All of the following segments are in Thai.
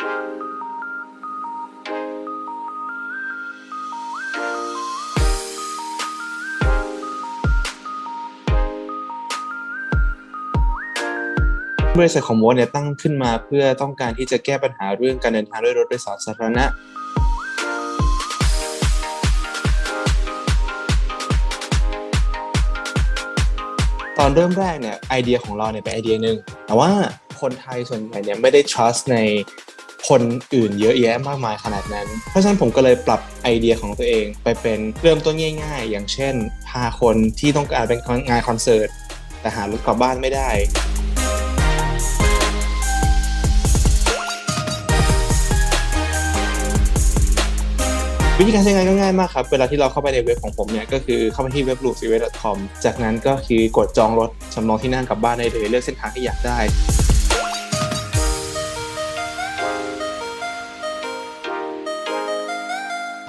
บริษัทของโมดเนี่ยตั้งขึ้นมาเพื่อต้องการที่จะแก้ปัญหาเรื่องการเดินทางด้วยรถโดยสารสาธารณะ ตอนเริ่มแรกเนี่ยไอเดียของเราเนี่ยเป็นไอเดียหนึ่งแต่ว่าคนไทยส่วนใหญ่เนี่ยไม่ได้ trust ใน คนอื่นเยอะแยะมากมายขนาดนั้น เพราะฉะนั้นผมก็เลยปรับไอเดียของตัวเองไปเป็นเริ่มต้นง่าย ๆ อย่างเช่น พาคนที่ต้องการเป็นงานคอนเสิร์ตแต่หารถกลับบ้านไม่ได้ วิธีการใช้งานก็ง่ายมากครับ เวลาที่เราเข้าไปในเว็บของผมเนี่ย ก็คือเข้าไปที่เว็บ l o o p s e w a y c o m จากนั้นก็คือกดจองรถสำรองที่นั่งกลับบ้านได้เลย เลือกเส้นทางที่อยากได้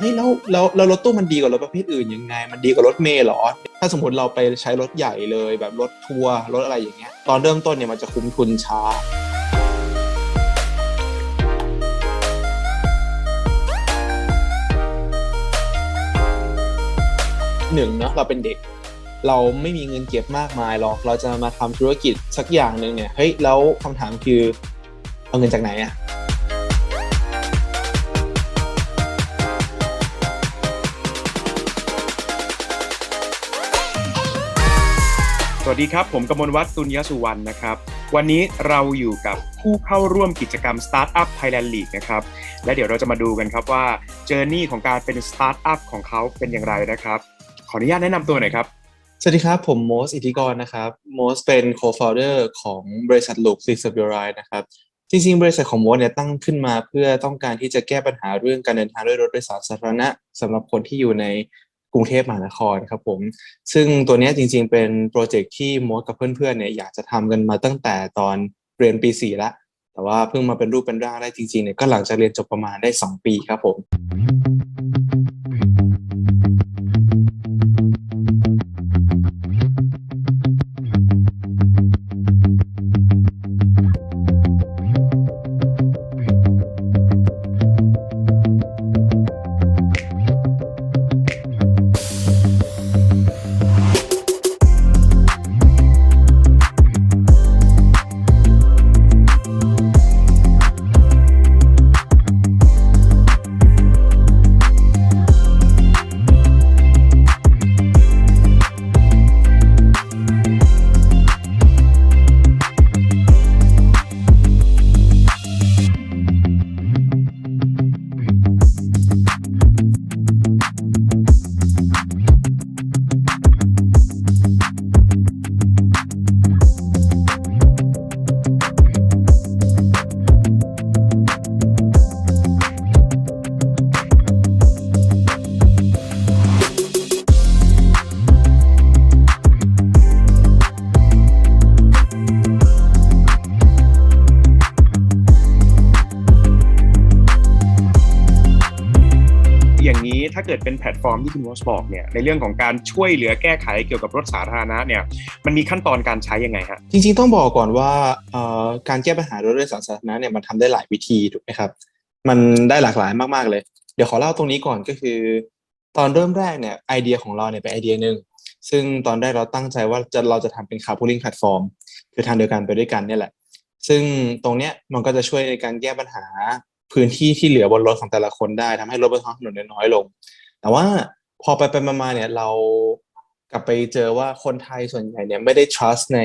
เฮ้ยแล้วแล้วแล้วรถตู้มันดีกว่ารถประเภทอื่นยังไง มันดีกว่ารถเมล์เหรอ ถ้าสมมติเราไปใช้รถใหญ่เลยแบบรถทัวร์รถอะไรอย่างเงี้ยตอนเริ่มต้นเนี่ยมันจะคุ้มทุนช้าหนึ่งเนาะเราเป็นเด็ก เราไม่มีเงินเก็บมากมายหรอก เราจะมาทำธุรกิจสักอย่างหนึ่งเนี่ยเฮ้ยแล้วคำถามคือเอาเงินจากไหนอะ วัสดีครับ ผมกมลวัฒน์ตุลยสุวรรณนะครับ วันนี้เราอยู่กับผู้เข้าร่วมกิจกรรม Startup Thailand League นะครับ และเดี๋ยวเราจะมาดูกันครับว่าเจอร์นี่ของการเป็น Startup ของเขาเป็นอย่างไรนะครับ ขออนุญาตแนะนำตัวหน่อยครับ สวัสดีครับ ผมโมสอิทธิกรนะครับโมสเป็น co-founder ของบริษัท Loop s i s u b u r i นะครับจริงๆ บริษัทของโมสเนี่ยตั้งขึ้นมาเพื่อต้องการที่จะแก้ปัญหาเรื่องการเดินทางด้วยรถโดยสารสาธารณะสำหรับคนที่อยู่ใน กรุงเทพมหานครครับผมซึ่งตัวนี้จริงๆเป็นโปรเจกต์ที่มสกับเพื่อนๆเนี่ยอยากจะทำกันมาตั้งแต่ตอนเรียนปี4ละแต่ว่าเพิ่งมาเป็นรูปเป็นร่างได้จริงๆเนี่ยก็หลังจากเรียนจบประมาณได้ 2 ปีครับผม เป็นแพลตฟอร์มที่คุณวอสบอกเนี่ยในเรื่องของการช่วยเหลือแก้ไขเกี่ยวกับรถสาธารณะเนี่ยมันมีขั้นตอนการใช้ยังไงฮะจริงๆต้องบอกก่อนว่าการแก้ปัญหารถโดยสารสาธารณะเนี่ยมันทำได้หลายวิธีถูกไหมครับ มันได้หลากหลายมากๆเลย เดี๋ยวขอเล่าตรงนี้ก่อนก็คือ ตอนเริ่มแรกเนี่ยไอเดียของเราเนี่ยเป็นไอเดียหนึ่งซึ่งตอนแรกเราตั้งใจว่าจะเราจะทำเป็น carpooling platform คือทางเดียวกันไปด้วยกันเนี่ยแหละ ซึ่งตรงเนี้ยมันก็จะช่วยในการแก้ปัญหาพื้นที่ที่เหลือบนรถของแต่ละคนได้ทำให้รถบนท้องถนนน้อยลง แต่ว่าพอไปไปมาเนี่ยเรากลับไปเจอว่าคนไทยส่วนใหญ่เนี่ยไม่ได้ trust ใน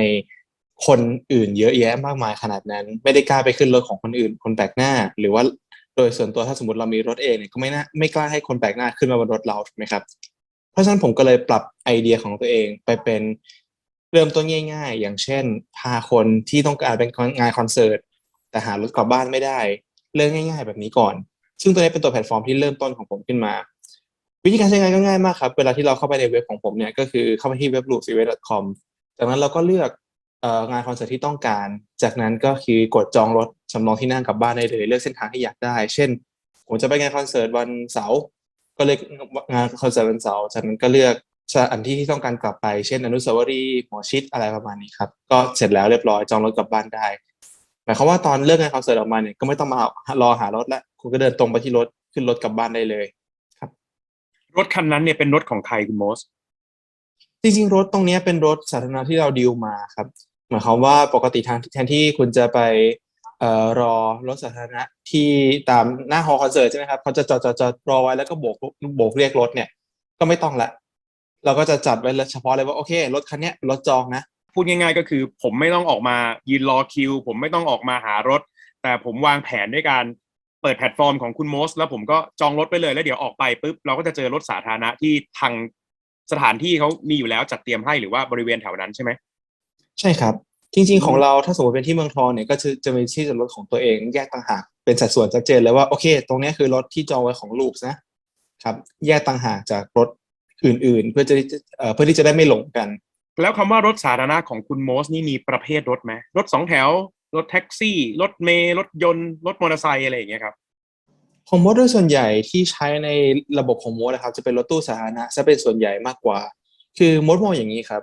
คนอื่นเยอะแยะมากมายขนาดนั้น ไม่ได้กล้าไปขึ้นรถของคนอื่น คนแปลกหน้า หรือว่าโดยส่วนตัวถ้าสมมติเรามีรถเองเนี่ยก็ไม่น่าไม่กล้าให้คนแปลกหน้าขึ้นมาบนรถเราถูกไหมครับ เพราะฉะนั้นผมก็เลยปรับไอเดียของตัวเองไปเป็นเริ่มต้นง่าย ๆ อย่างเช่น พาคนที่ต้องการเป็นงานคอนเสิร์ตแต่หารถกลับบ้านไม่ได้ เรื่องง่าย ๆ แบบนี้ก่อน ซึ่งตัวนี้เป็นตัวแพลตฟอร์มที่เริ่มต้นของผมขึ้นมา วิธีการใช้งานก็ง่ายมากครับ เวลาที่เราเข้าไปในเว็บของผมเนี่ยก็คือเข้าไปที่เว็บ l o o p s e w a y c o m จากนั้นเราก็เลือกงานคอนเสิร์ตที่ต้องการ จากนั้นก็คือกดจองรถสำรองที่นั่งกลับบ้านได้เลย เลือกเส้นทางที่อยากได้ เช่น ผมจะไปงานคอนเสิร์ตวันเสาร์ ก็เลือกงานคอนเสิร์ตวันเสาร์ จากนั้นก็เลือกสถานที่ที่ต้องการกลับไป เช่น อนุสาวรีย์หมอชิดอะไรประมาณนี้ครับ ก็เสร็จแล้วเรียบร้อยจองรถกลับบ้านได้ หมายความว่าตอนเลิกงานคอนเสิร์ตออกมาเนี่ยก็ไม่ต้องมารอหารถแล้ว คุณก็เดินตรงไปที่รถขึ้นรถกลับบ้านได้เลย รถคันนั้นเนี่ยเป็นรถของใครคุณโมส จริงๆ รถตรงเนี้ยเป็นรถสาธารณะที่เราดีลมาครับหมายความว่าปกติทางแทนที่คุณจะไปเอ่อรอรถสาธารณะที่ตามหน้าฮอลล์คอนเสิร์ตใช่ไหมครับเขาจะจอดจอดจอดรอไว้แล้วก็โบกโบกเรียกรถเนี่ยก็ไม่ต้องละ เราก็จะจัดไว้เฉพาะเลยว่าโอเค รถคันเนี้ยเป็นรถจองนะ พูดง่ายๆก็คือผมไม่ต้องออกมายืนรอคิว ผมไม่ต้องออกมาหารถ แต่ผมวางแผนด้วยการ เปิดแพลตฟอร์มของคุณโมส แล้วผมก็จองรถไปเลยแล้วเดี๋ยวออกไปปุ๊บเราก็จะเจอรถสาธารณะที่ทางสถานที่เขามีอยู่แล้วจัดเตรียมให้หรือว่าบริเวณแถวนั้นใช่ไหมใช่ครับ จริง ๆ ของเราถ้าสมมติเป็นที่เมืองทองเนี่ยก็จะจะมีที่จอดรถของตัวเองแยกต่างหากเป็นสัดส่วนชัดเจนเลยว่าโอเค ตรงนี้คือรถที่จองไว้ของลูกนะครับ แยกต่างหากจากรถอื่น ๆ เพื่อจะเพื่อที่จะได้ไม่หลงกัน แล้วคำว่ารถสาธารณะของคุณโมสนี่มีประเภทรถไหมรถสองแถว รถแท็กซี่ รถเมล์รถยนต์รถมอเตอร์ไซค์อะไรอย่างเงี้ยครับของมดโดยส่วนใหญ่ที่ใช้ในระบบของมดนะครับ จะเป็นรถตู้สาธารณะจะเป็นส่วนใหญ่มากกว่า คือมดมองอย่างนี้ครับ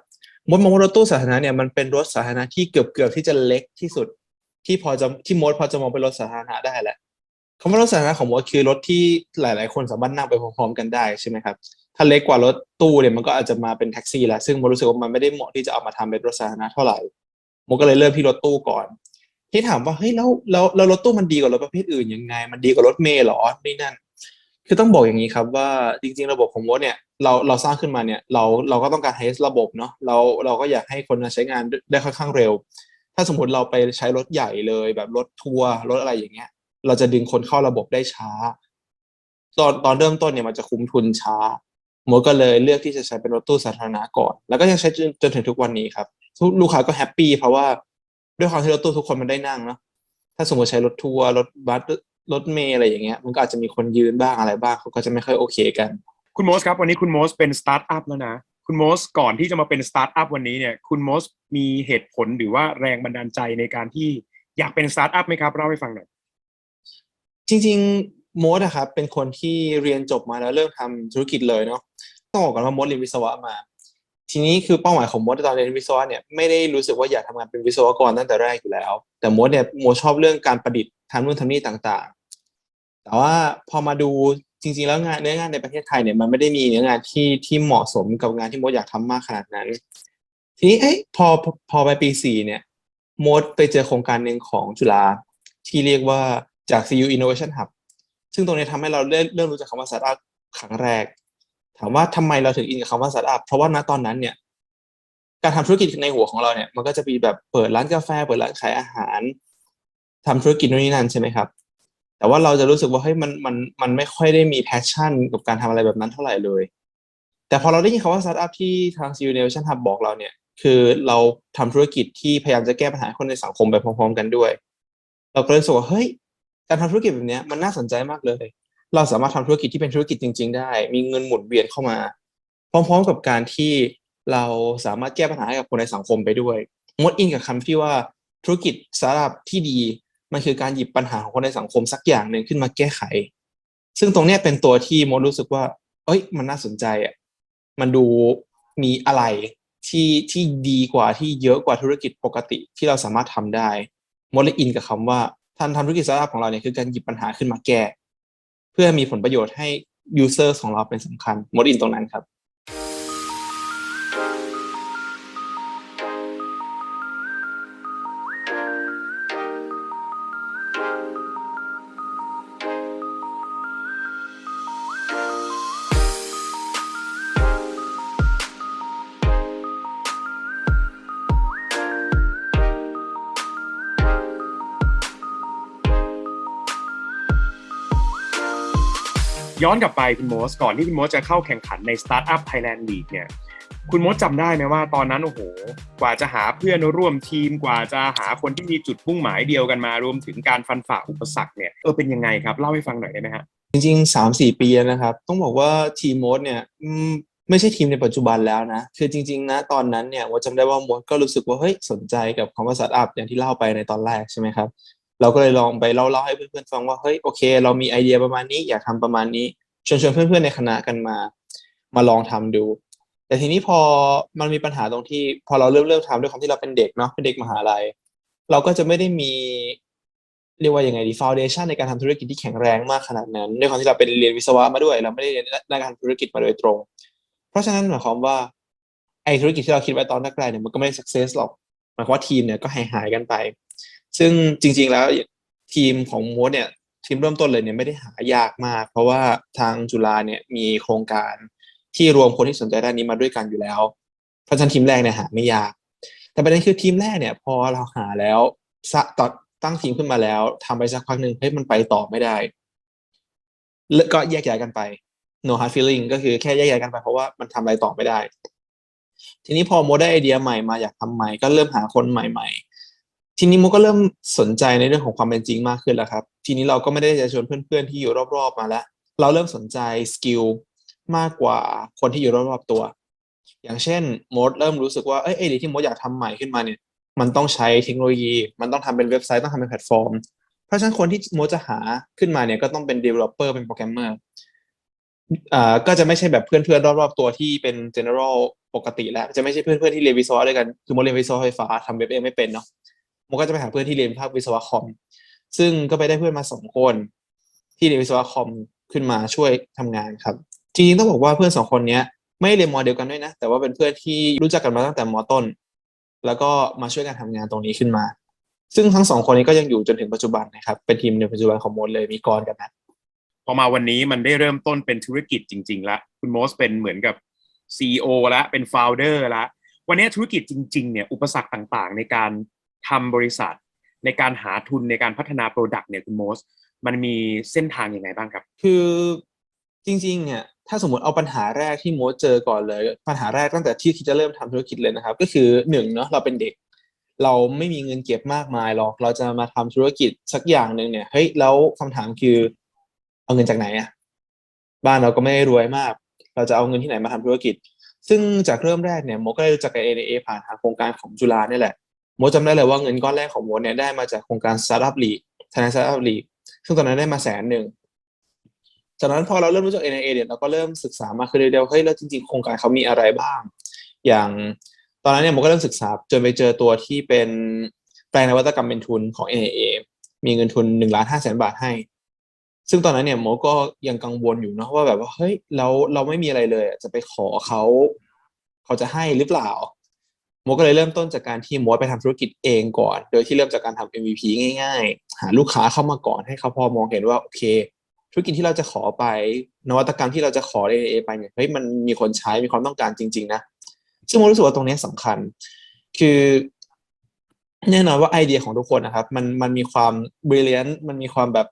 มดมองว่ารถตู้สาธารณะเนี่ยมันเป็นรถสาธารณะที่เกือบเกือบที่จะเล็กที่สุด ที่พอจะที่มดพอจะมองเป็นรถสาธารณะได้แหละคำว่ารถสาธารณะของมดคือรถที่หลาย ๆ คนสามารถนั่งไปพร้อม ๆ กันได้ใช่ไหมครับถ้าเล็กกว่ารถตู้เนี่ยมันก็อาจจะมาเป็นแท็กซี่แล้วซึ่งมดรู้สึกว่ามันไม่ได้เหมาะที่จะเอามาทำเป็นรถสาธารณะเท่าไหร่มดก็เลยเริ่มที่รถตู้ก่อน ที่ถามว่าเฮ้ยแล้วแล้วแล้วรถตู้มันดีกว่ารถประเภทอื่นยังไง มันดีกว่ารถเมล์เหรอนี่นั่น คือต้องบอกอย่างนี้ครับว่าจริง ๆ ระบบของมดเนี่ยเราเราสร้างขึ้นมาเนี่ยเราเราก็ต้องการให้ระบบเนาะเราเราก็อยากให้คนมาใช้งานได้ค่อนข้างเร็ว ถ้าสมมติเราไปใช้รถใหญ่เลยแบบรถทัวร์รถอะไรอย่างเงี้ย เราจะดึงคนเข้าระบบได้ช้า ตอนตอนเริ่มต้นเนี่ยมันจะคุ้มทุนช้ามดก็เลยเลือกที่จะใช้เป็นรถตู้สาธารณะก่อน แล้วก็ยังใช้จนจนถึงทุกวันนี้ครับลูกค้าก็แฮปปี้เพราะว่า ด้วยความที่รถตู้ทุกคนมันได้นั่งเนาะถ้าสมมติใช้รถทัวร์รถบัสรถเมล์อะไรอย่างเงี้ย มันก็อาจจะมีคนยืนบ้างอะไรบ้างเขาก็จะไม่ค่อยโอเคกัน คุณโมสครับ วันนี้คุณโมสเป็นสตาร์ทอัพแล้วนะคุณโมสก่อนที่จะมาเป็นสตาร์ทอัพวันนี้เนี่ยคุณโมสมีเหตุผลหรือว่าแรงบันดาลใจในการที่อยากเป็นสตาร์ทอัพไหมครับเล่าให้ฟังหน่อยจริงๆโมดอะครับเป็นคนที่เรียนจบมาแล้วเริ่มทำธุรกิจเลยเนาะต้องบอกก่อนว่าโมดเรียนวิศวะมา ทีนี้คือเป้าหมายของโมดตอนเรียนวิศวะเนี่ยไม่ได้รู้สึกว่าอยากทำงานเป็นวิศวกรตั้งแต่แรกอยู่แล้ว แต่โมดเนี่ยโมดชอบเรื่องการประดิษฐ์ทำนู่นทำนี่ต่างๆ แต่ว่าพอมาดูจริงๆแล้วงานเนื้องานในประเทศไทยเนี่ยมันไม่ได้มีเนื้องานที่ที่เหมาะสมกับงานที่โมดอยากทำมากขนาดนั้น ทีนี้เอ้ยพอพอไปปีสี่เนี่ยโมดไปเจอโครงการหนึ่งของจุฬาที่เรียกว่าจาก CU Innovation Hub ซึ่งตรงนี้ทำให้เราเริ่มเริ่มรู้จักคำว่าสตาร์ทอัพครั้งแรกามว่าทำไมเราถึงอินกับคำว่าสตาร์ทอัพเพราะว่าณตอนนั้นเนี่ยการทำธุรกิจในหัวของเราเนี่ยมันก็จะมีแบบเปิดร้านกาแฟเปิดร้านขายอาหารทำธุรกิจนู่นนี่นั่นใช่ไหมครับ แต่ว่าเราจะรู้สึกว่าเฮ้ยมันมันมันไม่ค่อยได้มีแพชชั่นกับการทำอะไรแบบนั้นเท่าไหร่เลย แต่พอเราได้ยินคำว่าสตาร์ทอัพที่ทาง CU Innovation Hub บอกเราเนี่ย คือเราทำธุรกิจที่พยายามจะแก้ปัญหาคนในสังคมไปพร้อม ๆ กันด้วย เราก็เลยรู้สึกว่าเฮ้ยการทำธุรกิจแบบเนี้ยมันน่าสนใจมากเลย เราสามารถทำธุรกิจที่เป็นธุรกิจจริง ๆ ได้ มีเงินหมุนเวียนเข้ามา พร้อม ๆ กับการที่เราสามารถแก้ปัญหาให้กับคนในสังคมไปด้วยมดอินกับคำที่ว่าธุรกิจสตาร์ทอัพที่ดีมันคือการหยิบปัญหาของคนในสังคมสักอย่างหนึ่งขึ้นมาแก้ไข ซึ่งตรงนี้เป็นตัวที่มดรู้สึกว่า เอ้ย มันน่าสนใจอะมันดูมีอะไรที่ที่ดีกว่าที่เยอะกว่าธุรกิจปกติที่เราสามารถทำได้มดเลยอินกับคำว่าท่านทำธุรกิจสตาร์ทอัพของเราเนี่ยคือการหยิบปัญหาขึ้นมาแก้ เพื่อมีผลประโยชน์ให้ user ของเราเป็นสำคัญมดอินตรงนั้นครับ ย้อนกลับไปคุณโมสก่อนที่คุณโมสจะเข้าแข่งขันใน Startup Thailand League เนี่ยคุณโมสจำได้ไหมว่าตอนนั้นโอ้โห กว่าจะหาเพื่อนร่วมทีมกว่าจะหาคนที่มีจุดมุ่งหมายเดียวกันมารวมถึงการฟันฝ่าอุปสรรคเนี่ยเออเป็นยังไงครับ เล่าให้ฟังหน่อยได้ไหมฮะจริงๆสามสี่ปีนะครับ ต้องบอกว่าทีมมดเนี่ยอืมไม่ใช่ทีมในปัจจุบันแล้วนะ คือจริง ๆ นะตอนนั้นเนี่ยมดจำได้ว่ามดก็รู้สึกว่าเฮ้ยสนใจกับคำว่าสตาร์ทอัพอย่างที่เล่าไปในตอนแรกใช่ไหมครับ เราก็เลยลองไปเล่าๆให้เพื่อนๆฟังว่าเฮ้ยโอเค เรามีไอเดียประมาณนี้อยากทำประมาณนี้ชวนชวนเพื่อนๆในคณะกันมา มาลองทำดู แต่ทีนี้พอมันมีปัญหาตรงที่ พอเราเริ่มเริ่มทำด้วยความที่เราเป็นเด็กเนาะเป็นเด็กมหาลัย เราก็จะไม่ได้มีเรียกว่ายังไงดีฟ u n เดชันในการทำธุรกิจที่แข็งแรงมากขนาดนั้นด้วยความที่เราเป็นเรียนวิศวะมาด้วย เราไม่ได้เรียนในการธุรกิจมาโดยตรง เพราะฉะนั้นหมายความว่าไอธุรกิจที่เราคิดไว้ตอนแรกๆเนี่ยมันก็ไม่ได้ success หรอกหมายความว่าทีมเนี่ยก็หายหายกันไป ซึ่งจริง ๆ แล้วทีมของโมดเนี่ยทีมเริ่มต้นเลยเนี่ยไม่ได้หายากมาก เพราะว่าทางจุฬาเนี่ยมีโครงการที่รวมคนที่สนใจด้านนี้มาด้วยกันอยู่แล้ว เพราะฉะนั้นทีมแรกเนี่ยหาไม่ยาก แต่ประเด็นคือทีมแรกเนี่ย พอเราหาแล้วสะต่อตั้งทีมขึ้นมาแล้วทำไปสักพักหนึ่งเฮ้ยมันไปต่อไม่ได้แล้วก็แยกย้ายกันไป no hard feeling ก็คือแค่แยกย้ายกันไปเพราะว่ามันทำอะไรต่อไม่ได้ ทีนี้พอโมได้ไอเดียใหม่มาอยากทำใหม่ก็เริ่มหาคนใหม่ๆ ทีนี้โมก็เริ่มสนใจในเรื่องของความเป็นจริงมากขึ้นแล้วครับ ทีนี้เราก็ไม่ได้จะชวนเพื่อนๆที่อยู่รอบๆมาแล้ว เราเริ่มสนใจสกิลมากกว่าคนที่อยู่รอบๆตัว อย่างเช่นโมดเริ่มรู้สึกว่าเอ้ยไอเดียที่โมดอยากทำใหม่ขึ้นมาเนี่ย มันต้องใช้เทคโนโลยี มันต้องทำเป็นเว็บไซต์ต้องทำเป็นแพลตฟอร์ม เพราะฉะนั้นคนที่โมดจะหาขึ้นมาเนี่ยก็ต้องเป็น developer เป็นโปรแกรมเมอร์อ่าก็จะไม่ใช่แบบเพื่อนๆรอบๆตัวที่เป็น general ปกติแล้วจะไม่ใช่เพื่อนๆที่เรียนวิศวะด้วยกัน คือโมเรียนวิศวะไฟฟ้าทำเว็บเองไม่เป็นเนาะ โมก็จะไปหาเพื่อนที่เรียนภาควิศวะคอม ซึ่งก็ไปได้เพื่อนมาสองคน ที่เรียนวิศวะคอมขึ้นมาช่วยทำงานครับจริงๆต้องบอกว่าเพื่อนสองคนเนี้ยไม่เรียนมอเดียวกันด้วยนะ แต่ว่าเป็นเพื่อนที่รู้จักกันมาตั้งแต่มอต้น แล้วก็มาช่วยกันทำงานตรงนี้ขึ้นมา ซึ่งทั้งสองคนนี้ก็ยังอยู่จนถึงปัจจุบันนะครับ เป็นทีมในปัจจุบันของโมดเลยมีกรกันนะพอมาวันนี้มันได้เริ่มต้นเป็นธุรกิจจริงๆแล้วคุณโมสเป็นเหมือนกับ CEO แล้วเป็น founder แล้ววันนี้ธุรกิจจริง ๆ เนี่ยอุปสรรคต่างๆ ในการ ทำบริษัท ในการหาทุนในการพัฒนาโปรดักต์เนี่ยคุณโมส มันมีเส้นทางยังไงบ้างครับ คือจริงๆเนี่ยถ้าสมมติเอาปัญหาแรกที่โมดเจอก่อนเลย ปัญหาแรกตั้งแต่ที่คิดจะเริ่มทำธุรกิจเลยนะครับ ก็คือหนึ่งเนาะเราเป็นเด็ก เราไม่มีเงินเก็บมากมายหรอกเราจะมาทำธุรกิจสักอย่างหนึ่งเนี่ยเฮ้ยแล้วคำถามคือเอาเงินจากไหนอะบ้านเราก็ไม่ได้รวยมาก เราจะเอาเงินที่ไหนมาทำธุรกิจ ซึ่งจากเริ่มแรกเนี่ยโมก็ได้รู้จักกับ ANA ผ่านทางโครงการของจุฬาเนี่ยแหละ โมจำได้เลยว่าเงินก้อนแรกของโมเนี่ยได้มาจากโครงการ Startup League ธนาคาร Startup League ซึ่งตอนนั้นได้มาแสนหนึ่งจากนั้นพอเราเริ่มรู้จัก NIA เนี่ยเราก็เริ่มศึกษามากขึ้นเรื่อยว่าเฮ้ยแล้วจริงๆโครงการเขามีอะไรบ้าง อย่างตอนนั้นเนี่ยผมก็เริ่มศึกษาจนไปเจอตัวที่เป็นแปลงนวัตกรรมเป็นทุนของ NIA มีเงินทุนหนึ่งล้านห้าแสนบาทให้ ซึ่งตอนนั้นเนี่ยโมก็ยังกังวลอยู่นะว่าแบบว่าเฮ้ยเราเราไม่มีอะไรเลยจะไปขอเขาเขาจะให้หรือเปล่า โมก็เลยเริ่มต้นจากการที่โมไปทำธุรกิจเองก่อน โดยที่เริ่มจากการทำ MVP ง่ายๆ หาลูกค้าเข้ามาก่อนให้เขาพอมองเห็นว่าโอเค ธุรกิจที่เราจะขอไป นวัตกรรมที่เราจะขอ AA ไปเนี่ยเฮ้ยมันมีคนใช้มีความต้องการจริง ๆ นะ ซึ่งโมรู้สึกว่าตรงนี้สำคัญ คือแน่นอนว่าไอเดียของทุกคนนะครับ มันมันมีความบริเลียนมันมีความแบบ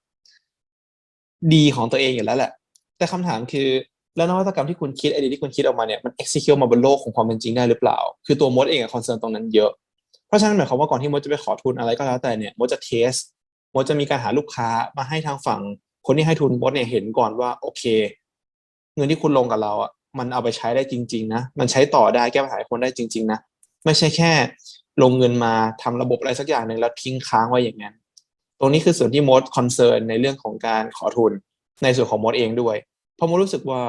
ดีของตัวเองอยู่แล้วแหละ แต่คำถามคือ แล้วนวัตกรรมที่คุณคิดไอเดียที่คุณคิดออกมาเนี่ยมัน execute มาบนโลกของความเป็นจริงได้หรือเปล่า คือตัวมดเองอะคอนเซิร์นตรงนั้นเยอะ เพราะฉะนั้นหมายความว่าก่อนที่มดจะไปขอทุนอะไรก็แล้วแต่เนี่ยมดจะเทสมดจะมีการหาลูกค้ามาให้ทางฝั่ง คนที่ให้ทุนมดเนี่ยเห็นก่อนว่าโอเค เงินที่คุณลงกับเราอะมันเอาไปใช้ได้จริง ๆ นะ มันใช้ต่อได้แก้ปัญหาคนได้จริง ๆ นะ ไม่ใช่แค่ ลงเงินมาทำระบบอะไรสักอย่างหนึ่งแล้วทิ้งค้างไว้อย่างนั้น ตรงนี้คือส่วนที่มดคอนเซิร์นในเรื่องของการขอทุนในส่วนของมดเองด้วย ราะมดรู้สึกว่า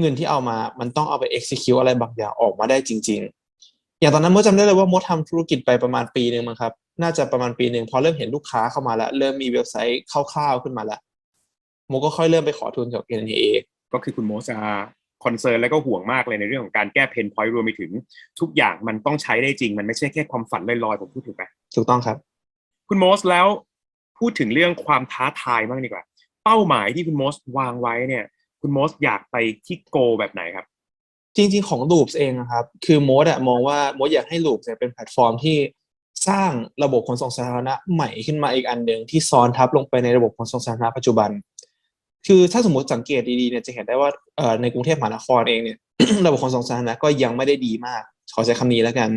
เงินที่เอามา มันต้องเอาไป execute อะไรบางอย่างออกมาได้จริง ๆ อย่างตอนนั้นมดจำได้เลยว่ามดทำธุรกิจไปประมาณปีหนึ่งมั้งครับ น่าจะประมาณปีหนึ่งพอเริ่มเห็นลูกค้าเข้ามาแล้ว เริ่มมีเว็บไซต์คร่าวๆขึ้นมาแล้วโมก็ค่อยเริ่มไปขอทุนจาก NAA ก็คือคุณโมสคอนเซิร์นแล้วก็ห่วงมากเลยในเรื่องของการแก้เพนพอยต์รวมไปถึง ทุกอย่างมันต้องใช้ได้จริง มันไม่ใช่แค่ความฝันลอยๆผมพูดถูกไหมถูกต้องครับ คุณโมสแล้วพูดถึงเรื่องความท้าทายบ้างดีกว่า เป้าหมายที่คุณโมสวางไว้เนี่ย คุณโมสอยากไปที่โกแบบไหนครับ จริง ๆ ของ Loops เองนะครับ คือโมดอะมองว่าโมดอยากให้ Loops เนี่ยเป็นแพลตฟอร์มที่สร้างระบบขนส่งสาธารณะใหม่ขึ้นมาอีกอันหนึ่งที่ซ้อนทับลงไปในระบบขนส่งสาธารณะปัจจุบัน คือถ้าสมมติสังเกตดีๆเนี่ยจะเห็นได้ว่าในกรุงเทพมหานครเองเนี่ยระบบขนส่งสาธารณะก็ยังไม่ได้ดีมากขอใช้คำนี้แล้วกัน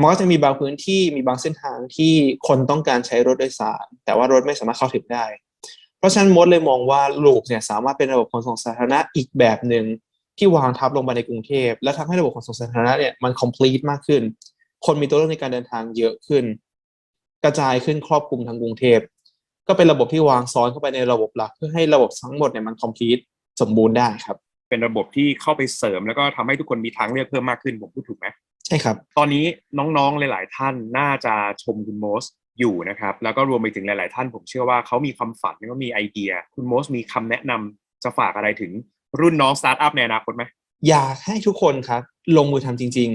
มันก็จะมีบางพื้นที่มีบางเส้นทางที่คนต้องการใช้รถโดยสาร แต่ว่ารถไม่สามารถเข้าถึงได้ เพราะฉะนั้นมดเลยมองว่าลูปเนี่ยสามารถเป็นระบบขนส่งสาธารณะอีกแบบหนึ่งที่วางทับลงมาในกรุงเทพ และทำให้ระบบขนส่งสาธารณะเนี่ยมัน complete มากขึ้น คนมีตัวเลือกในการเดินทางเยอะขึ้น กระจายขึ้นครอบคลุมทั้งกรุงเทพ ก็เป็นระบบที่วางซ้อนเข้าไปในระบบหลัก เพื่อให้ระบบทั้งหมดเนี่ยมัน complete สมบูรณ์ได้ครับ เป็นระบบที่เข้าไปเสริม แล้วก็ทำให้ทุกคนมีทางเลือกเพิ่มมากขึ้นผมพูดถูกไหมใช่ครับ ตอนนี้น้องๆหลาย ๆ ท่านน่าจะชมคุณโมส อยู่นะครับ แล้วก็รวมไปถึงหลาย ๆ ท่านผมเชื่อว่าเขามีความฝันแล้วก็มีไอเดีย คุณโมสมีคำแนะนำจะฝากอะไรถึงรุ่นน้องสตาร์ทอัพในอนาคตไหมอยากให้ทุกคนครับ ลงมือทำจริง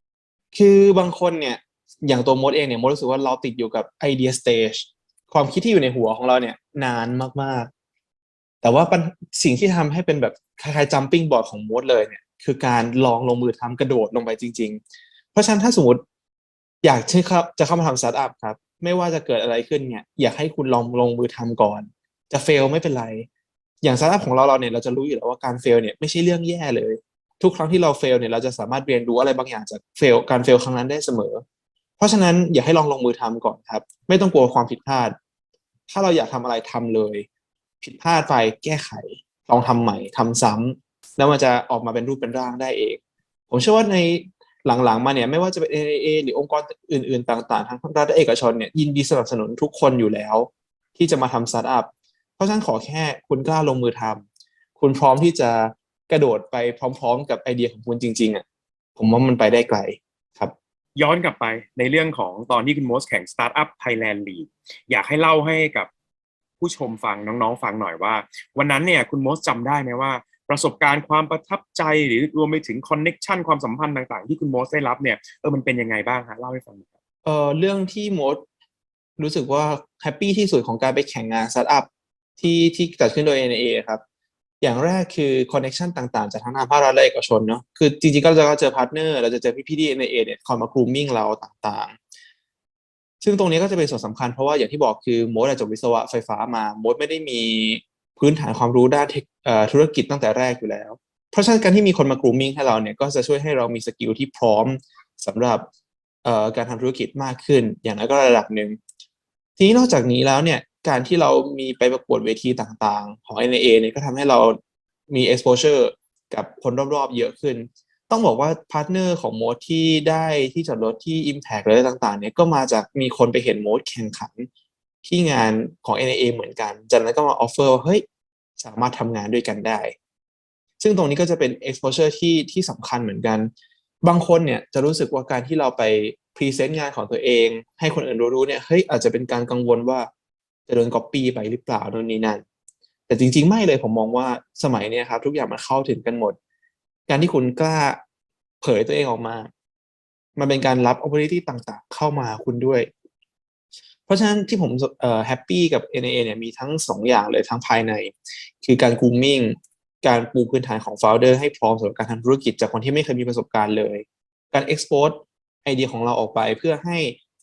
ๆ คือบางคนเนี่ยอย่างตัวมดเองเนี่ยมดรู้สึกว่าเราติดอยู่กับไอเดียสเตจความคิดที่อยู่ในหัวของเราเนี่ยนานมากๆ แต่ว่าสิ่งที่ทำให้เป็นแบบคล้ายๆ jumping board ของมดเลยเนี่ยคือการลองลงมือทำกระโดดลงไปจริง ๆ เพราะฉะนั้นถ้าสมมติอยากจะครับจะเข้ามาทำสตาร์ทอัพครับ ไม่ว่าจะเกิดอะไรขึ้นเนี่ย อยากให้คุณลองลงมือทำก่อน จะเฟลไม่เป็นไร อย่างสตาร์ทอัพของเราเราเนี่ยเราจะรู้อยู่แล้วว่าการเฟลเนี่ยไม่ใช่เรื่องแย่เลย ทุกครั้งที่เราเฟลเนี่ยเราจะสามารถเรียนรู้อะไรบางอย่างจากเฟลการเฟลครั้งนั้นได้เสมอ เพราะฉะนั้นอยากให้ลองลงมือทำก่อนครับ ไม่ต้องกลัวความผิดพลาด ถ้าเราอยากทำอะไรทำเลย ผิดพลาดไปแก้ไข ลองทำใหม่ทำซ้ำแล้วมันจะออกมาเป็นรูปเป็นร่างได้เอง ผมเชื่อว่าใน หลังๆมาเนี่ยไม่ว่าจะเป็น NAA หรือองค์กรอื่นๆ ต่างๆ ทั้งภาครัฐและเอกชนเนี่ยยินดีสนับสนุนทุกคนอยู่แล้ว ที่จะมาทำสตาร์ทอัพเพราะฉะนั้นขอแค่คุณกล้าลงมือทำคุณพร้อมที่จะกระโดดไปพร้อม ๆ กับไอเดียของคุณจริงๆอะผมว่ามันไปได้ไกลครับ ย้อนกลับไปในเรื่องของตอนที่คุณโมสแข่ง Startup Thailand League อยากให้เล่าให้กับผู้ชมฟังน้องๆ ฟังหน่อยว่า วันนั้นเนี่ยคุณโมสจำได้ไหมว่า ประสบการณ์ความประทับใจหรือรวมไปถึงคอนเน็ชันความสัมพันธ์ต่างๆ ที่คุณโมสได้รับเนี่ยเออมันเป็นยังไงบ้างฮะเล่าให้ฟังหน่อยครับเออเรื่องที่โมดรู้สึกว่าแฮปปี้ที่สุดของการไปแข่งงานสตาร์ทอัพที่ที่จัดขึ้นโดย NA ครับอย่างแรกคือคอนเน t ชันต่างๆ จากทั้งทางภาครัฐและเอกชนเนาะคือจริงๆก็จะเจอพาร์ทเนอร์เราจะเจอพี่ๆที่ NA เนี่ยคอยมากรูมมิ่งเราต่างๆ ซึ่งตรงนี้ก็จะเป็นส่วนสำคัญเพราะว่าอย่างที่บอกคือโมดจบวิศวะไฟฟ้ามาโมดไม่ได้มี พื้นฐานความรู้ด้านธุรกิจตั้งแต่แรกอยู่แล้ว เพราะฉะนั้นการที่มีคนมากรูมมิ่งให้เราเนี่ยก็จะช่วยให้เรามีสกิลที่พร้อมสำหรับการทำธุรกิจมากขึ้น อย่างนั้นก็ระดับหนึ่งทีนี้นอกจากนี้แล้วเนี่ยการที่เรามีไปประกวดเวทีต่างๆ ของ NAA เนี่ยก็ทำให้เรามี exposure กับคนรอบๆ เยอะขึ้น ต้องบอกว่าพาร์ทเนอร์ของโมดที่ได้ที่จอดรถที่ Impact หรืออะไรต่างๆเนี่ยก็มาจากมีคนไปเห็นโมดแข่งขัน ที่งานของ NAA เหมือนกัน จากนั้นก็มา offer ว่าเฮ้ยสามารถทำงานด้วยกันได้ ซึ่งตรงนี้ก็จะเป็น exposure ที่ที่สำคัญเหมือนกัน บางคนเนี่ยจะรู้สึกว่าการที่เราไปพรีเซนต์งานของตัวเอง ให้คนอื่นรู้ๆเนี่ยเฮ้ยอาจจะเป็นการกังวลว่าจะโดนก๊อปปี้ไปหรือเปล่าโน่นนี่นั่นแต่จริง ๆ ไม่เลยผมมองว่าสมัยนี้ครับ ทุกอย่างมันเข้าถึงกันหมด การที่คุณกล้าเผยตัวเองออกมา มันเป็นการรับ opportunity ต่างๆ เข้ามาคุณด้วย เพราะฉะนั้นที่ผมแฮปปี้กับ NAA เนี่ยมีทั้งสองอย่างเลยทั้งภายใน คือการ grooming การปูพื้นฐานของ founder ให้พร้อมสำหรับการทำธุรกิจจากคนที่ไม่เคยมีประสบการณ์เลย การ export ไอเดียของเราออกไปเพื่อให้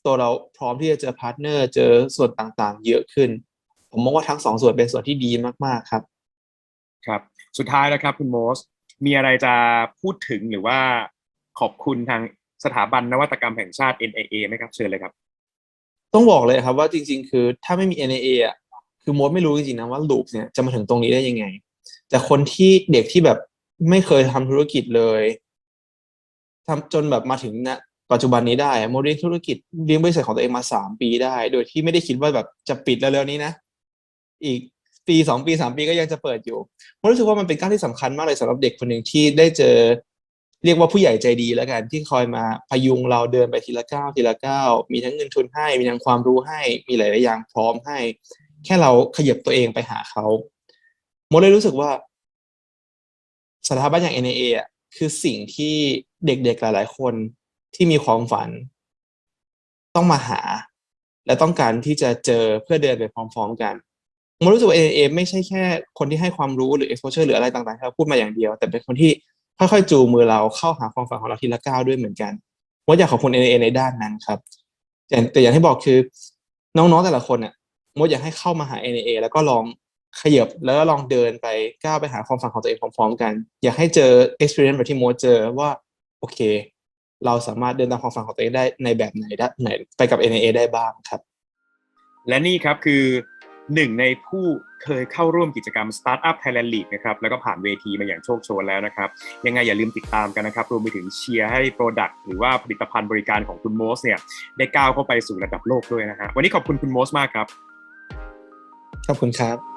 ตัวเราพร้อมที่จะเจอพาร์ทเนอร์เจอส่วนต่างๆ เยอะขึ้น ผมมองว่าทั้งสองส่วนเป็นส่วนที่ดีมากๆครับ ครับ สุดท้ายแล้วครับคุณโมส มีอะไรจะพูดถึงหรือว่าขอบคุณทางสถาบันนวัตกรรมแห่งชาติ NAA ไหมครับ เชิญเลยครับ ต้องบอกเลยครับว่าจริง ๆ คือถ้าไม่มี NAA อะคือโมดไม่รู้จริงๆนะว่าลูปเนี่ยจะมาถึงตรงนี้ได้ยังไง แต่คนที่เด็กที่แบบไม่เคยทำธุรกิจเลยทำจนแบบมาถึงณปัจจุบันนี้ได้โมเรียนธุรกิจเลี้ยงบริษัทของตัวเองมาสามปีได้ โดยที่ไม่ได้คิดว่าแบบจะปิดแล้วเร็วนี้นะ อีกปีสองปีสามปีก็ยังจะเปิดอยู่ผมรู้สึกว่ามันเป็นก้าวที่สำคัญมากเลยสำหรับเด็กคนหนึ่งที่ได้เจอ เรียกว่าผู้ใหญ่ใจดีแล้วกันที่คอยมาพยุงเราเดินไปทีละก้าวทีละก้าวมีทั้งเงินทุนให้ มีทั้งความรู้ให้ มีหลายๆอย่างพร้อมให้ แค่เราขยับตัวเองไปหาเขาโมเลยรู้สึกว่าสถาบันอย่าง NAA อะคือสิ่งที่เด็กๆหลาย ๆ คนที่มีความฝัน ต้องมาหา และต้องการที่จะเจอเพื่อเดินไปพร้อม ๆ กันโมรู้สึกว่า NAA ไม่ใช่แค่คนที่ให้ความรู้หรือ exposure หรืออะไรต่างๆที่เราพูดมาอย่างเดียว แต่เป็นคนที่ ค่อยๆจูงมือเราเข้าหาความฝันของเราทีละก้าวด้วยเหมือนกันโมอยากขอบคุณ NAA ในด้านนั้นครับ แต่แต่อย่างที่บอกคือ น้องๆแต่ละคนเนี่ยโมอยากให้เข้ามาหา NAA แล้วก็ลองขยับแล้วก็ลองเดินไปก้าวไปหาความฝันของตัวเองพร้อมๆกัน อยากให้เจอ experience แบบที่โมเจอว่าโอเค เราสามารถเดินตามความฝันของตัวเองได้ในแบบไหนได้ไหนไปกับ NAA ได้บ้างครับ และนี่ครับคือ หนึ่งในผู้เคยเข้าร่วมกิจกรรม Startup Thailand League นะครับแล้วก็ผ่านเวทีมาอย่างโชคโชนแล้วนะครับ ยังไงอย่าลืมติดตามกันนะครับ รวมไปถึงเชียร์ให้ Product หรือว่าผลิตภัณฑ์บริการของคุณโมสเนี่ยได้ก้าวเข้าไปสู่ระดับโลกด้วยนะฮะวันนี้ขอบคุณคุณโมสมากครับ ขอบคุณครับ